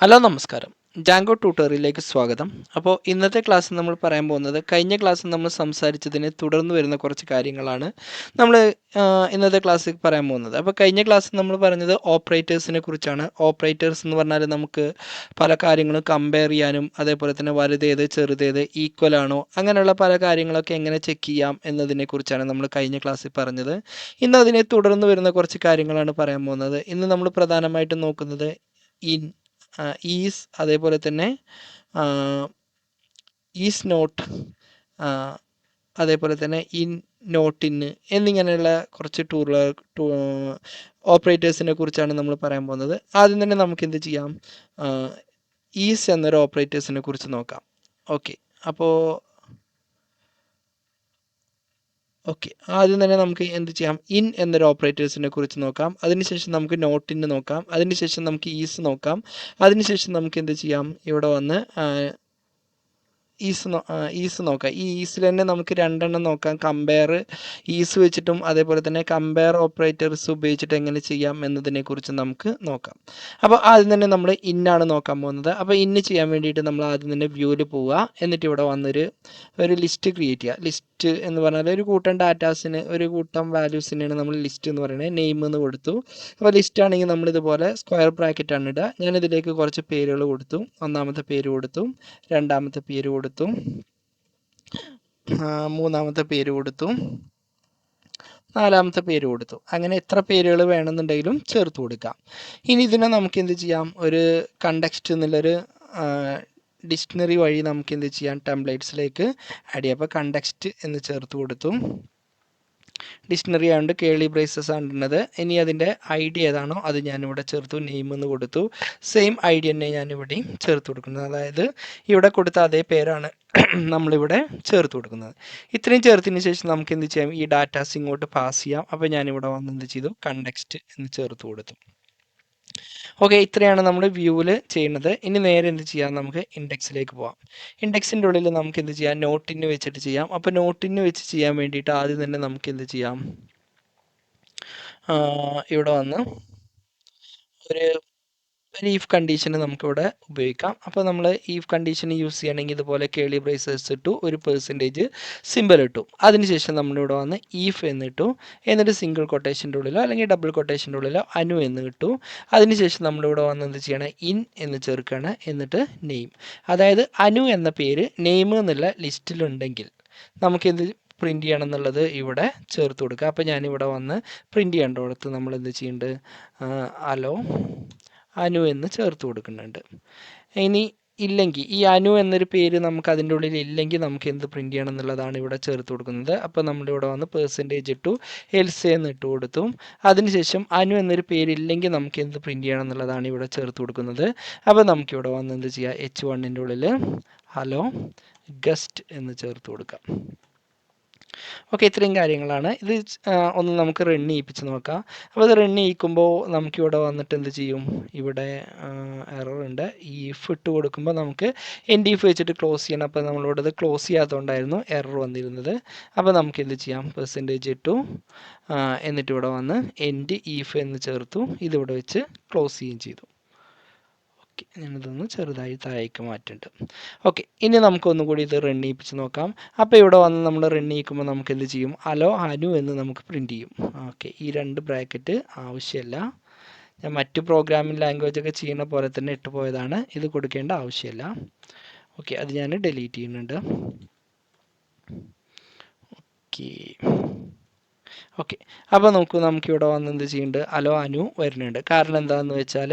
Hello നമസ്കാരം. ജാങ്കോ ട്യൂട്ടോറിയലിലേക്ക് സ്വാഗതം. അപ്പോൾ ഇന്നത്തെ ക്ലാസ്സിൽ നമ്മൾ പറയാൻ പോകുന്നത് കഴിഞ്ഞ ക്ലാസ്സിൽ നമ്മൾ സംസാരിച്ചതിനെ തുടർന്ന് വരുന്ന കുറച്ച് കാര്യങ്ങളാണ് നമ്മൾ ഇന്നത്തെ ക്ലാസ്സിൽ പറയാൻ പോകുന്നത്. അപ്പോൾ കഴിഞ്ഞ ക്ലാസ്സിൽ നമ്മൾ പറഞ്ഞത് ഓപ്പറേറ്റേഴ്സിനെ കുറിച്ചാണ്. ഓപ്പറേറ്റേഴ്സ് എന്ന് പറഞ്ഞാൽ നമുക്ക് പല കാര്യങ്ങളും കമ്പയർ ചെയ്യാനും അതേപോലെ തന്നെ വലുതേത് ചെറുതേത് ഈക്വൽ ആണോ അങ്ങനെയുള്ള പല കാര്യങ്ങളൊക്കെ എങ്ങനെ ചെക്ക് ചെയ്യാം എന്നതിനെ കുറിച്ചാണ് നമ്മൾ കഴിഞ്ഞ ക്ലാസ്സിൽ പറഞ്ഞത്. ഇന്ന് അതിനെ തുടർന്ന് വരുന്ന കുറച്ച് കാര്യങ്ങളാണ് പറയാൻ പോകുന്നത്. ഇന്ന് നമ്മൾ പ്രധാനമായിട്ടും നോക്കുന്നത് ഇൻ ഈസ് അതേപോലെ തന്നെ ഈസ് നോട്ട് അതേപോലെ തന്നെ ഇൻ നോട്ട് ഇൻ എന്നിങ്ങനെയുള്ള കുറച്ച് ടൂറുകൾ ഓപ്പറേറ്റേഴ്സിനെ കുറിച്ചാണ് നമ്മൾ പറയാൻ പോകുന്നത്. ആദ്യം തന്നെ നമുക്ക് എന്ത് ചെയ്യാം? ഈസ് എന്നൊരു ഓപ്പറേറ്റേഴ്സിനെ കുറിച്ച് നോക്കാം. ഓക്കെ അപ്പോൾ ഓക്കെ ആദ്യം തന്നെ നമുക്ക് എന്ത് ചെയ്യാം? ഇൻ എന്നൊരു ഓപ്പറേറ്റേഴ്സിനെ കുറിച്ച് നോക്കാം. അതിനുശേഷം നമുക്ക് നോട്ടിന് നോക്കാം. അതിനുശേഷം നമുക്ക് ഈസ് നോക്കാം. അതിനുശേഷം നമുക്ക് എന്ത് ചെയ്യാം? ഇവിടെ വന്ന് ഈസ് ഈസ് നോക്കാം. ഈ ഈസിൽ തന്നെ നമുക്ക് രണ്ടെണ്ണം നോക്കാം. കമ്പയർ ഈസ് വെച്ചിട്ടും അതേപോലെ തന്നെ കമ്പയർ ഓപ്പറേറ്റേഴ്സ് ഉപയോഗിച്ചിട്ട് എങ്ങനെ ചെയ്യാം എന്നതിനെ കുറിച്ച് നമുക്ക് നോക്കാം. അപ്പോൾ ആദ്യം തന്നെ നമ്മൾ ഇന്നാണ് നോക്കാൻ പോകുന്നത്. അപ്പോൾ ഇന്ന് ചെയ്യാൻ വേണ്ടിയിട്ട് നമ്മൾ ആദ്യം തന്നെ വ്യൂവിൽ പോവുക. എന്നിട്ട് ഇവിടെ വന്നൊരു ഒരു ലിസ്റ്റ് ക്രിയേറ്റ് ചെയ്യുക. ലിസ്റ്റ് എന്ന് പറഞ്ഞാൽ ഒരു കൂട്ടം ഡാറ്റാസിന് ഒരു കൂട്ടം വാല്യൂസിനാണ് നമ്മൾ ലിസ്റ്റ് എന്ന് പറയുന്നത്. നെയിം എന്ന് കൊടുത്തു. അപ്പോൾ ലിസ്റ്റ് ആണെങ്കിൽ നമ്മൾ ഇതുപോലെ സ്ക്വയർ ബ്രാക്കറ്റ് ആണ് ഇടുക ഞാനിതിലേക്ക് കുറച്ച് പേരുകൾ കൊടുത്തു. ഒന്നാമത്തെ പേര് കൊടുത്തു. രണ്ടാമത്തെ പേര് കൊടുത്തു. മൂന്നാമത്തെ പേര് കൊടുത്തു. നാലാമത്തെ പേര് കൊടുത്തു. അങ്ങനെ എത്ര പേരുകൾ വേണമെന്നുണ്ടെങ്കിലും ചേർത്ത് കൊടുക്കാം. ഇനി ഇതിനെ നമുക്ക് എന്ത് ചെയ്യാം? ഒരു കണ്ടക്സ്റ്റ് എന്നുള്ളൊരു ഡിക്ഷണറി വഴി നമുക്ക് എന്ത് ചെയ്യാം? ടെംപ്ലേറ്റ്സിലേക്ക് ആഡ് ചെയ്യാം. അപ്പോൾ കണ്ടക്സ്റ്റ് എന്ന് ചേർത്ത് കൊടുത്തു. ഡിക്ഷണറി ആയതുകൊണ്ട് കേളി ബ്രേസസ് ആണ് ഉള്ളത് ഇനി അതിന്റെ ഐ ഡി ഏതാണോ അത് ഞാനിവിടെ ചേർത്തു നെയിം എന്ന് കൊടുത്തു. സെയിം ഐ ഡി തന്നെ ഞാനിവിടെയും ചേർത്ത് കൊടുക്കുന്നത്. അതായത് ഇവിടെ കൊടുത്ത അതേ പേരാണ് നമ്മളിവിടെ ചേർത്ത് കൊടുക്കുന്നത്. ഇത്രയും ചേർത്തതിന് ശേഷം നമുക്ക് എന്ത് ചെയ്യാം? ഈ ഡാറ്റാസ് ഇങ്ങോട്ട് പാസ് ചെയ്യാം. അപ്പോൾ ഞാനിവിടെ വന്ന് എന്ത് ചെയ്തു? കണ്ടക്സ്റ്റ് എന്ന് ചേർത്ത് കൊടുത്തു. ഓക്കെ ഇത്രയാണ് നമ്മൾ വ്യൂവിൽ ചെയ്യുന്നത്. ഇനി നേരെ എന്ത് ചെയ്യാം? നമുക്ക് ഇൻഡെക്സിലേക്ക് പോകാം ഇൻഡെക്സിന്റെ ഉള്ളിൽ നമുക്ക് എന്ത് ചെയ്യാം? നോട്ടിന് വെച്ചിട്ട് ചെയ്യാം. അപ്പോൾ നോട്ടിന് വെച്ച് ചെയ്യാൻ വേണ്ടിയിട്ട് ആദ്യം തന്നെ നമുക്ക് എന്ത് ചെയ്യാം? ഇവിടെ വന്ന് ഒരു ഒരു ഈഫ് കണ്ടീഷൻ നമുക്കിവിടെ ഉപയോഗിക്കാം. അപ്പോൾ നമ്മൾ ഈഫ് കണ്ടീഷൻ യൂസ് ചെയ്യണമെങ്കിൽ ഇതുപോലെ കേളി ബ്രേസേഴ്സ് ഇട്ടു ഒരു പെർസെന്റേജ് സിമ്പിൾ ഇട്ടു. അതിനുശേഷം നമ്മളിവിടെ വന്ന് ഈഫ് എന്നിട്ടു എന്നിട്ട് സിംഗിൾ കൊട്ടേഷന്റെ ഉള്ളിലോ അല്ലെങ്കിൽ ഡബിൾ കൊട്ടേഷന്റെ ഉള്ളിലോ അനു എന്ന് കിട്ടു അതിനുശേഷം നമ്മളിവിടെ വന്ന് എന്ത് ചെയ്യണം? ഇൻ എന്ന് ചേർക്കുകയാണ് എന്നിട്ട് നെയിം അതായത് അനു എന്ന പേര് നെയിം എന്നുള്ള ലിസ്റ്റിലുണ്ടെങ്കിൽ നമുക്കെന്ത് പ്രിന്റ് ചെയ്യണം എന്നുള്ളത് ഇവിടെ ചേർത്ത് കൊടുക്കുക അപ്പോൾ ഞാനിവിടെ വന്ന് പ്രിന്റ് ചെയ്യേണ്ടടുത്ത് നമ്മൾ എന്ത് ചെയ്യുന്നുണ്ട് അലോ അനു എന്ന് ചേർത്ത് കൊടുക്കുന്നുണ്ട്. ഇനി ഇല്ലെങ്കിൽ ഈ അനു എന്നൊരു പേര് നമുക്ക് അതിന്റെ ഉള്ളിൽ ഇല്ലെങ്കിൽ നമുക്ക് എന്ത് പ്രിന്റ് ചെയ്യണം എന്നുള്ളതാണ് ഇവിടെ ചേർത്ത് കൊടുക്കുന്നത്. അപ്പോൾ നമ്മളിവിടെ വന്ന് പേഴ്സന്റേജ് ഇട്ടു എൽസെ എന്ന് ഇട്ട് കൊടുത്തു. അതിനുശേഷം അനു എന്നൊരു പേര് ഇല്ലെങ്കിൽ നമുക്ക് എന്ത് പ്രിന്റ് ചെയ്യണം എന്നുള്ളതാണ് ഇവിടെ ചേർത്ത് കൊടുക്കുന്നത്. അപ്പോൾ നമുക്കിവിടെ വന്ന് എന്ത് ചെയ്യാം? എച്ച് വണ്ണിന്റെ ഉള്ളിൽ ഹലോ ഗസ്റ്റ് എന്ന് ചേർത്ത് കൊടുക്കാം. ഓക്കെ ഇത്രയും കാര്യങ്ങളാണ്. ഇത് ഒന്ന് നമുക്ക് റൺ ചെയ്യിപ്പിച്ച് നോക്കാം. അപ്പോൾ ഇത് റൺ ചെയ്യിക്കുമ്പോൾ നമുക്കിവിടെ വന്നിട്ട് എന്ത് ചെയ്യും? ഇവിടെ എറർ ഉണ്ട്. ഈ ഇഫ് ഇട്ട് കൊടുക്കുമ്പോൾ നമുക്ക് എൻ ഡി ഇഫ് വെച്ചിട്ട് ക്ലോസ് ചെയ്യണം. അപ്പോൾ നമ്മളിവിടെ ഇത് ക്ലോസ് ചെയ്യാത്തതുകൊണ്ടായിരുന്നു എറർ വന്നിരുന്നത്. അപ്പോൾ നമുക്ക് എന്ത് ചെയ്യാം? പെർസെന്റേജ് ഇട്ടു. എന്നിട്ട് ഇവിടെ വന്ന് എൻഡ് ഇഫ് എന്ന് ചേർത്തു. ഇതിവിടെ വെച്ച് ക്ലോസ് ചെയ്യുകയും ചെയ്തു. ഓക്കെ ഞാനിതൊന്ന് ചെറുതായി താഴേക്ക് മാറ്റുന്നുണ്ട് ഓക്കെ ഇനി നമുക്കൊന്നും കൂടി ഇത് റൺ ചെയ്യിപ്പിച്ച് നോക്കാം. അപ്പോൾ ഇവിടെ വന്ന് നമ്മൾ റൺ ചെയ്യിക്കുമ്പോൾ നമുക്ക് എന്ത് ചെയ്യും? അലോ ഹനു എന്ന് നമുക്ക് പ്രിന്റ് ചെയ്യും. ഓക്കെ ഈ രണ്ട് ബ്രാക്കറ്റ് ആവശ്യമില്ല ഞാൻ മറ്റു പ്രോഗ്രാമിംഗ് ലാംഗ്വേജ് ഒക്കെ ചെയ്യുന്ന പോലെ തന്നെ ഇട്ട് പോയതാണ്. ഇത് കൊടുക്കേണ്ട ആവശ്യമില്ല ഓക്കെ അത് ഞാൻ ഡിലീറ്റ് ചെയ്യുന്നുണ്ട്. ഓക്കെ ഓക്കെ അപ്പോൾ നമുക്ക് ഇവിടെ വന്ന് എന്ത് ചെയ്യുന്നുണ്ട്? അലോ അനു വരുന്നുണ്ട്. കാരണം എന്താണെന്ന് വെച്ചാൽ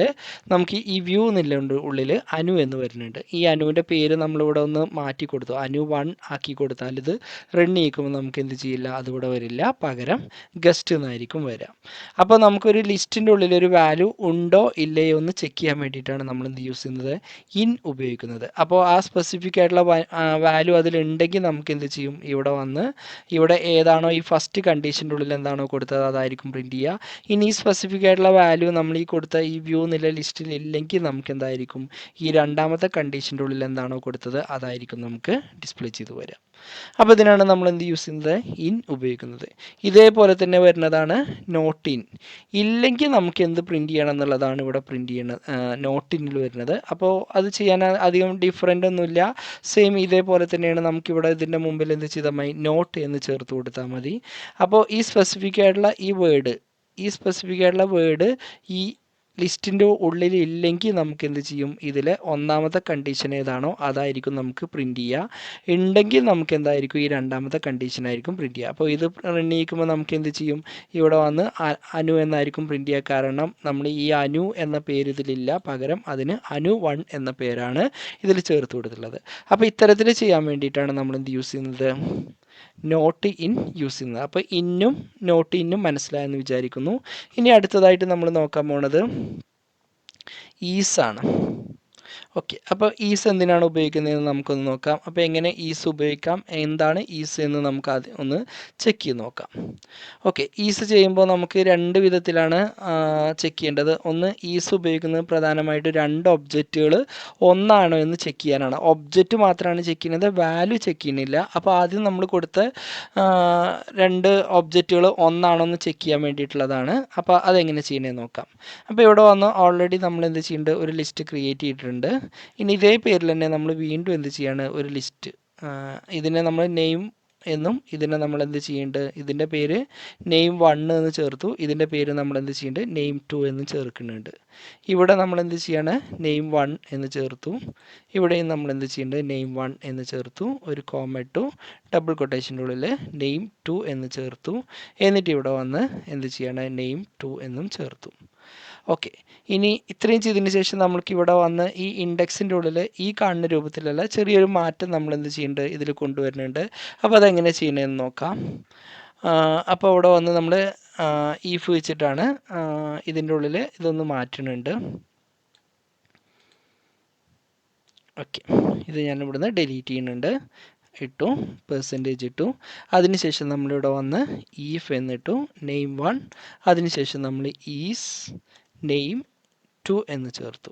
നമുക്ക് ഈ വ്യൂ എന്നുള്ളുണ്ട് ഉള്ളിൽ അനു എന്ന് വരുന്നുണ്ട്. ഈ അനുവിന്റെ പേര് നമ്മളിവിടെ ഒന്ന് മാറ്റി കൊടുത്തു. അനു വൺ ആക്കി കൊടുത്താൽ ഇത് റൺ ചെയ്യിക്കുമ്പോൾ നമുക്ക് എന്ത് ചെയ്യില്ല? അതിവിടെ വരില്ല. പകരം ഗസ്റ്റ് എന്നായിരിക്കും വരിക. അപ്പോൾ നമുക്കൊരു ലിസ്റ്റിന്റെ ഉള്ളിൽ ഒരു വാല്യൂ ഉണ്ടോ ഇല്ലയോ എന്ന് ചെക്ക് ചെയ്യാൻ വേണ്ടിയിട്ടാണ് നമ്മൾ എന്ത് യൂസ് ചെയ്യുന്നത്? ഇൻ ഉപയോഗിക്കുന്നത്. അപ്പോൾ ആ സ്പെസിഫിക് ആയിട്ടുള്ള വാല്യൂ അതിലുണ്ടെങ്കിൽ നമുക്ക് എന്ത് ചെയ്യും? ഇവിടെ വന്ന് ഇവിടെ ഏതാണോ ഈ ഫസ്റ്റ് കണ്ടീഷൻ ഉള്ളിൽ എന്താണോ കൊടുത്തത് അതായിരിക്കും പ്രിന്റ് ചെയ്യുക. ഇനി ഈ സ്പെസിഫിക് ആയിട്ടുള്ള വാല്യൂ നമ്മൾ ഈ കൊടുത്ത ഈ വ്യൂ നില ലിസ്റ്റിൽ ഇല്ലെങ്കിൽ നമുക്ക് എന്തായിരിക്കും? ഈ രണ്ടാമത്തെ കണ്ടീഷന്റെ ഉള്ളിൽ എന്താണോ കൊടുത്തത് അതായിരിക്കും നമുക്ക് ഡിസ്പ്ലേ ചെയ്ത് വരിക. അപ്പോൾ ഇതിനാണ് നമ്മൾ എന്ത് യൂസ് ചെയ്യുന്നത്? ഇൻ ഉപയോഗിക്കുന്നത്. ഇതേപോലെ തന്നെ വരുന്നതാണ് നോട്ട് ഇൻ ഇല്ലെങ്കിൽ നമുക്ക് എന്ത് പ്രിന്റ് ചെയ്യണം എന്നുള്ളതാണ് ഇവിടെ പ്രിന്റ് ചെയ്യണത് നോട്ട് ഇന്നിൽ വരുന്നത്. അപ്പോൾ അത് ചെയ്യാൻ അധികം ഡിഫറന്റ് ഒന്നുമില്ല. സെയിം ഇതേപോലെ തന്നെയാണ് നമുക്കിവിടെ ഇതിന്റെ മുമ്പിൽ എന്ത് ചെയ്താൽ മതി? നോട്ട് എന്ന് ചേർത്ത് കൊടുത്താൽ മതി. അപ്പോൾ ഈ സ്പെസിഫിക് ആയിട്ടുള്ള ഈ വേർഡ് ഈ സ്പെസിഫിക് ആയിട്ടുള്ള വേർഡ് ഈ ലിസ്റ്റിന്റെ ഉള്ളിൽ ഇല്ലെങ്കിൽ നമുക്ക് എന്ത് ചെയ്യും? ഇതിൽ ഒന്നാമത്തെ കണ്ടീഷൻ ഏതാണോ അതായിരിക്കും നമുക്ക് പ്രിന്റ് ചെയ്യുക ഉണ്ടെങ്കിൽ നമുക്ക് എന്തായിരിക്കും? ഈ രണ്ടാമത്തെ കണ്ടീഷൻ ആയിരിക്കും പ്രിന്റ് ചെയ്യുക അപ്പോൾ ഇത് റൺ ചെയ്യിക്കുമ്പോൾ നമുക്ക് എന്ത് ചെയ്യും? ഇവിടെ വന്ന് അനു എന്നായിരിക്കും പ്രിന്റ് ചെയ്യുക കാരണം നമ്മൾ ഈ അനു എന്ന പേര് ഇതിലില്ല. പകരം അതിന് അനു വൺ എന്ന പേരാണ് ഇതിൽ ചേർത്ത് കൊടുത്തിട്ടുള്ളത്. അപ്പോൾ ഇത്തരത്തിൽ ചെയ്യാൻ വേണ്ടിയിട്ടാണ് നമ്മൾ എന്ത് യൂസ് ചെയ്യുന്നത്? നോട്ട് ഇൻ യൂസ് ചെയ്യുന്നത്. അപ്പോൾ ഇന്നും നോട്ട് ഇന്നും മനസ്സിലായെന്ന് വിചാരിക്കുന്നു. ഇനി അടുത്തതായിട്ട് നമ്മൾ നോക്കാൻ പോണത് ഈസാണ് ഓക്കെ അപ്പോൾ ഈസ് എന്തിനാണ് ഉപയോഗിക്കുന്നതെന്ന് നമുക്കൊന്ന് നോക്കാം. അപ്പോൾ എങ്ങനെ ഈസ് ഉപയോഗിക്കാം? എന്താണ് ഈസ് എന്ന് നമുക്ക് ആദ്യം ഒന്ന് ചെക്ക് ചെയ്ത് നോക്കാം. ഓക്കെ ഈസ് ചെയ്യുമ്പോൾ നമുക്ക് രണ്ട് വിധത്തിലാണ് ചെക്ക് ചെയ്യേണ്ടത്. ഒന്ന് ഈസ് ഉപയോഗിക്കുന്നത് പ്രധാനമായിട്ട് രണ്ട് ഒബ്ജക്റ്റുകൾ ഒന്നാണോ എന്ന് ചെക്ക് ചെയ്യാനാണ്. ഒബ്ജക്റ്റ് മാത്രമാണ് ചെക്ക് ചെയ്യുന്നത് വാല്യൂ ചെക്ക് ചെയ്യുന്നില്ല. അപ്പോൾ ആദ്യം നമ്മൾ കൊടുത്ത രണ്ട് ഒബ്ജക്റ്റുകൾ ഒന്നാണോ എന്ന് ചെക്ക് ചെയ്യാൻ വേണ്ടിയിട്ടുള്ളതാണ്. അപ്പോൾ അതെങ്ങനെ ചെയ്യണമെന്ന് നോക്കാം. അപ്പോൾ ഇവിടെ വന്ന് ഓൾറെഡി നമ്മൾ എന്ത് ചെയ്യുന്നുണ്ട് ഒരു ലിസ്റ്റ് ക്രിയേറ്റ് ചെയ്തിട്ടുണ്ട്. ഇനി ഇതേ പേരിൽ തന്നെ നമ്മൾ വീണ്ടും എന്ത് ചെയ്യാണ്? ഒരു ലിസ്റ്റ് ഇതിനെ നമ്മൾ നെയിം എന്നും ഇതിനെ നമ്മൾ എന്ത് ചെയ്യേണ്ടത്? ഇതിന്റെ പേര് നെയിം വൺ എന്ന് ചേർത്തു. ഇതിന്റെ പേര് നമ്മൾ എന്ത് ചെയ്യേണ്ടത്? നെയിം ടു എന്ന് ചേർക്കുന്നുണ്ട്. ഇവിടെ നമ്മൾ എന്ത് ചെയ്യാണ്? നെയിം വൺ എന്ന് ചേർത്തു. ഇവിടെയും നമ്മൾ എന്ത് ചെയ്യേണ്ടത്? നെയിം വൺ എന്ന് ചേർത്തു. ഒരു കോമ ടു ഡബിൾ കൊട്ടേഷന്റെ ഉള്ളിൽ നെയിം ടു എന്ന് ചേർത്തു. എന്നിട്ട് ഇവിടെ വന്ന് എന്ത് ചെയ്യാണ്? നെയിം ടു എന്നും ചേർത്തു. ഓക്കെ ഇനി ഇത്രയും ചെയ്തതിന് ശേഷം നമ്മൾക്ക് ഇവിടെ വന്ന് ഈ ഇൻഡെക്സിന്റെ ഉള്ളിൽ ഈ കാണുന്ന രൂപത്തിലല്ല ചെറിയൊരു മാറ്റം നമ്മൾ എന്ത് ചെയ്യുന്നുണ്ട് ഇതിൽ കൊണ്ടുവരുന്നുണ്ട്. അപ്പോൾ അതെങ്ങനെ ചെയ്യണമെന്ന് നോക്കാം. അപ്പോൾ ഇവിടെ വന്ന് നമ്മൾ ഈഫ് വെച്ചിട്ടാണ് ഇതിന്റെ ഉള്ളിൽ ഇതൊന്ന് മാറ്റുന്നുണ്ട് ഓക്കെ. ഇത് ഞാൻ ഇവിടുന്ന് ഡിലീറ്റ് ചെയ്യുന്നുണ്ട്. ഇട്ടു പെർസെന്റേജ് ഇട്ടു. അതിനുശേഷം നമ്മളിവിടെ വന്ന് ഈഫ് എന്നിട്ടു നെയിം വൺ അതിനുശേഷം നമ്മൾ ഈസ് നെയിം ടു എന്ന് ചേർത്തു.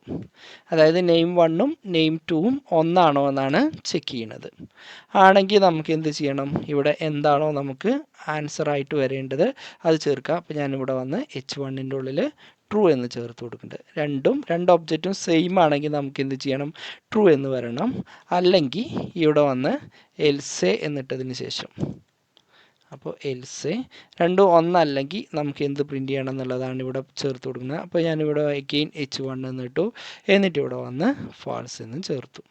അതായത് നെയിം വണ്ണും നെയിം ടുവും ഒന്നാണോ എന്നാണ് ചെക്ക് ചെയ്യുന്നത്. ആണെങ്കിൽ നമുക്ക് എന്ത് ചെയ്യണം? ഇവിടെ എന്താണോ നമുക്ക് ആൻസർ ആയിട്ട് വരേണ്ടത് അത് ചേർക്കാം. അപ്പോൾ ഞാനിവിടെ വന്ന് എച്ച് വണ്ണിന്റെ ഉള്ളിൽ ട്രൂ എന്ന് ചേർത്ത് കൊടുക്കുന്നുണ്ട്. രണ്ടും രണ്ട് ഒബ്ജക്റ്റും സെയിം ആണെങ്കിൽ നമുക്ക് എന്ത് ചെയ്യണം? ട്രൂ എന്ന് വരണം. അല്ലെങ്കിൽ ഇവിടെ വന്ന് എൽസെ എന്നിട്ടതിന് ശേഷം അപ്പോൾ എൽസ് രണ്ടും ഒന്നല്ലെങ്കിൽ നമുക്ക് എന്ത് പ്രിന്റ് ചെയ്യണം എന്നുള്ളതാണ് ഇവിടെ ചേർത്ത് കൊടുക്കുന്നത്. അപ്പോൾ ഞാനിവിടെ അഗെയിൻ എച്ച് വൺ എന്ന് ഇട്ടു. എന്നിട്ട് ഇവിടെ വന്ന് ഫാൾസ് എന്ന് ചേർത്തു.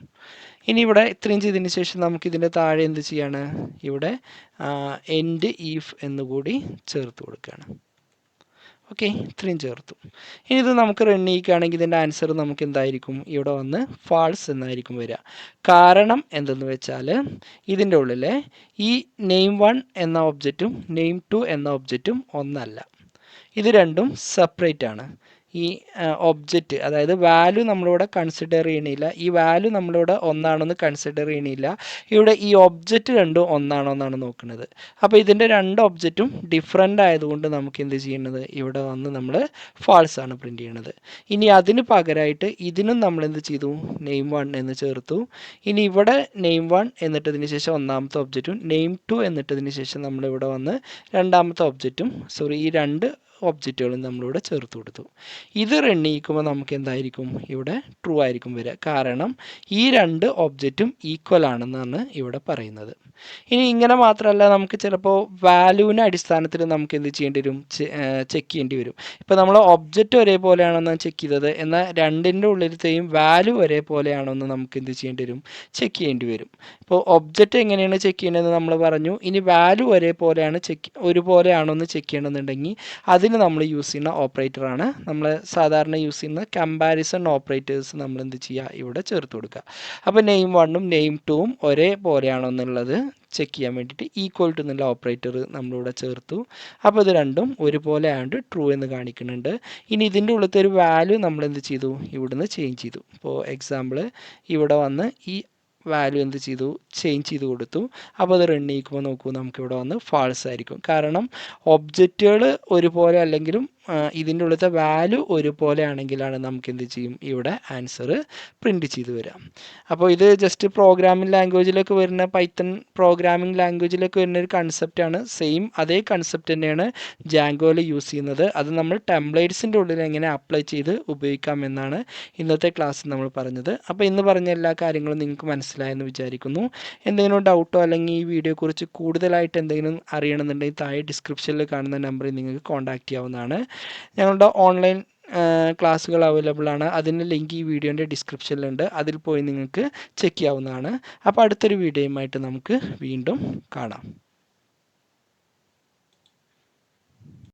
ഇനി ഇവിടെ ഇത്രയും ചെയ്തതിന് ശേഷം നമുക്ക് ഇതിന്റെ താഴെ എന്ത് ചെയ്യാണ്? ഇവിടെ എൻഡ് ഈഫ് എന്നുകൂടി ചേർത്ത് കൊടുക്കുകയാണ്. ഓക്കെ ഇത്രയും ചേർത്തു. ഇനി ഇത് നമുക്ക് റൺ ചെയ്യിക്കുകയാണെങ്കിൽ ഇതിന്റെ ആൻസർ നമുക്ക് എന്തായിരിക്കും? ഇവിടെ വന്ന് ഫാൾസ് എന്നായിരിക്കും വരിക. കാരണം എന്തെന്ന് വെച്ചാൽ ഇതിന്റെ ഉള്ളിലെ ഈ നെയിം വൺ എന്ന ഒബ്ജക്റ്റും നെയിം ടു എന്ന ഒബ്ജക്റ്റും ഒന്നല്ല. ഇത് രണ്ടും സെപ്പറേറ്റ് ആണ്. ഈ ഒബ്ജക്റ്റ് അതായത് വാല്യൂ നമ്മളിവിടെ കൺസിഡർ ചെയ്യണില്ല. ഈ വാല്യൂ നമ്മളിവിടെ ഒന്നാണെന്ന് കൺസിഡർ ചെയ്യണില്ല. ഇവിടെ ഈ ഒബ്ജക്റ്റ് രണ്ടും ഒന്നാണോ എന്നാണ് നോക്കുന്നത് അപ്പോൾ ഇതിന്റെ രണ്ട് ഒബ്ജക്റ്റും ഡിഫറെന്റ് ആയതുകൊണ്ട് നമുക്ക് എന്ത് ചെയ്യുന്നത് ഇവിടെ വന്ന് നമ്മൾ ഫാൾസ് ആണ് പ്രിന്റ് ചെയ്യണത്. ഇനി അതിന് പകരമായിട്ട് ഇതിനും നമ്മൾ എന്ത് ചെയ്തു? നെയിം വൺ എന്ന് ചേർത്തു. ഇനി ഇവിടെ നെയിം വൺ എന്നിട്ടതിന് ശേഷം ഒന്നാമത്തെ ഒബ്ജക്റ്റും നെയിം ടു എന്നിട്ടതിന് ശേഷം നമ്മളിവിടെ വന്ന് രണ്ടാമത്തെ ഒബ്ജക്റ്റും സോറി ഈ രണ്ട് ഒബ്ജക്റ്റുകളും നമ്മളിവിടെ ചേർത്ത് കൊടുത്തു. ഇത് റൺ ചെയ്യിക്കുമ്പോൾ നമുക്ക് എന്തായിരിക്കും? ഇവിടെ ട്രൂ ആയിരിക്കും വരിക. കാരണം ഈ രണ്ട് ഒബ്ജക്റ്റും ഈക്വൽ ആണെന്നാണ് ഇവിടെ പറയുന്നത്. ഇനി ഇങ്ങനെ മാത്രമല്ല നമുക്ക് ചിലപ്പോൾ വാല്യൂവിന്റെ അടിസ്ഥാനത്തിൽ നമുക്ക് എന്ത് ചെയ്യേണ്ടി വരും? ചെക്ക് ചെയ്യേണ്ടി വരും. ഇപ്പോൾ നമ്മൾ ഒബ്ജക്റ്റ് ഒരേപോലെയാണെന്ന് ചെക്ക് ചെയ്തത്. എന്നാൽ രണ്ടിന്റെ ഉള്ളിലത്തെയും വാല്യൂ ഒരേപോലെയാണെന്ന് നമുക്ക് എന്ത് ചെയ്യേണ്ടി വരും? ചെക്ക് ചെയ്യേണ്ടി വരും. ഇപ്പോൾ ഒബ്ജക്റ്റ് എങ്ങനെയാണ് ചെക്ക് ചെയ്യേണ്ടതെന്ന് നമ്മൾ പറഞ്ഞു. ഇനി വാല്യൂ ഒരേപോലെയാണ് ചെക്ക് ഒരുപോലെയാണോ എന്ന് ചെക്ക് ചെയ്യണമെന്നുണ്ടെങ്കിൽ അതിന് നമ്മൾ യൂസ് ചെയ്യുന്ന ഓപ്പറേറ്ററാണ് നമ്മൾ സാധാരണ യൂസ് ചെയ്യുന്ന കമ്പാരിസൺ ഓപ്പറേറ്റേഴ്സ് നമ്മൾ എന്ത് ചെയ്യുക? ഇവിടെ ചേർത്ത് കൊടുക്കുക. അപ്പോൾ നെയിം വണ്ണും നെയിം ടൂവും ഒരേപോലെയാണോ എന്നുള്ളത് ചെക്ക് ചെയ്യാൻ വേണ്ടിയിട്ട് ഈക്വൽ ടു എന്നുള്ള ഓപ്പറേറ്റർ നമ്മളിവിടെ ചേർത്തു. അപ്പോൾ ഇത് രണ്ടും ഒരുപോലെ ആയതുകൊണ്ട് ട്രൂ എന്ന് കാണിക്കുന്നുണ്ട്. ഇനി ഇതിന്റെ ഉള്ളിലത്തെ ഒരു വാല്യൂ നമ്മൾ എന്ത് ചെയ്തു? ഇവിടുന്ന് ചേഞ്ച് ചെയ്തു. ഇപ്പോൾ എക്സാമ്പിൾ ഇവിടെ വന്ന് ഈ വാല്യൂ എന്ത് ചെയ്തു? ചേഞ്ച് ചെയ്ത് കൊടുത്തു. അപ്പോൾ അത് റൺ ചെയ്യിക്കുമ്പോൾ നോക്കൂ നമുക്കിവിടെ വന്ന് ഫാൾസ് ആയിരിക്കും. കാരണം ഒബ്ജക്റ്റുകൾ ഒരുപോലെ അല്ലെങ്കിലും ഇതിന്റെ ഉള്ളിലത്തെ വാല്യൂ ഒരുപോലെ ആണെങ്കിലാണ് നമുക്ക് എന്ത് ചെയ്യും? ഇവിടെ ആൻസർ പ്രിന്റ് ചെയ്ത് വരാം അപ്പോൾ ഇത് ജസ്റ്റ് പ്രോഗ്രാമിംഗ് ലാംഗ്വേജിലൊക്കെ വരുന്ന പൈത്തൺ പ്രോഗ്രാമിംഗ് ലാംഗ്വേജിലൊക്കെ വരുന്ന ഒരു കൺസെപ്റ്റാണ് സെയിം അതേ കൺസെപ്റ്റ് തന്നെയാണ് ജാങ്കോയിൽ യൂസ് ചെയ്യുന്നത്. അത് നമ്മൾ ടെംപ്ലേറ്റ്സിന്റെ ഉള്ളിൽ എങ്ങനെ അപ്ലൈ ചെയ്ത് ഉപയോഗിക്കാം എന്നാണ് ഇന്നത്തെ ക്ലാസ്സിൽ നമ്മൾ പറഞ്ഞത്. അപ്പോൾ ഇന്ന് പറഞ്ഞ എല്ലാ കാര്യങ്ങളും നിങ്ങൾക്ക് മനസ്സിലായെന്ന് വിചാരിക്കുന്നു. എന്തെങ്കിലും ഡൗട്ടോ അല്ലെങ്കിൽ ഈ വീഡിയോയെക്കുറിച്ച് കൂടുതലായിട്ട് എന്തെങ്കിലും അറിയണമെന്നുണ്ടെങ്കിൽ താഴെ ഡിസ്ക്രിപ്ഷനിൽ കാണുന്ന നമ്പറിൽ നിങ്ങൾക്ക് കോൺടാക്റ്റ് ചെയ്യാവുന്നതാണ്. ഞങ്ങളുടെ ഓൺലൈൻ ക്ലാസ്സുകൾ അവൈലബിൾ ആണ്. അതിന്റെ ലിങ്ക് ഈ വീഡിയോന്റെ ഡിസ്ക്രിപ്ഷനിലുണ്ട് അതിൽ പോയി നിങ്ങൾക്ക് ചെക്ക് ചെയ്യാവുന്നതാണ്. അപ്പോൾ അടുത്തൊരു വീഡിയോയുമായിട്ട് നമുക്ക് വീണ്ടും കാണാം.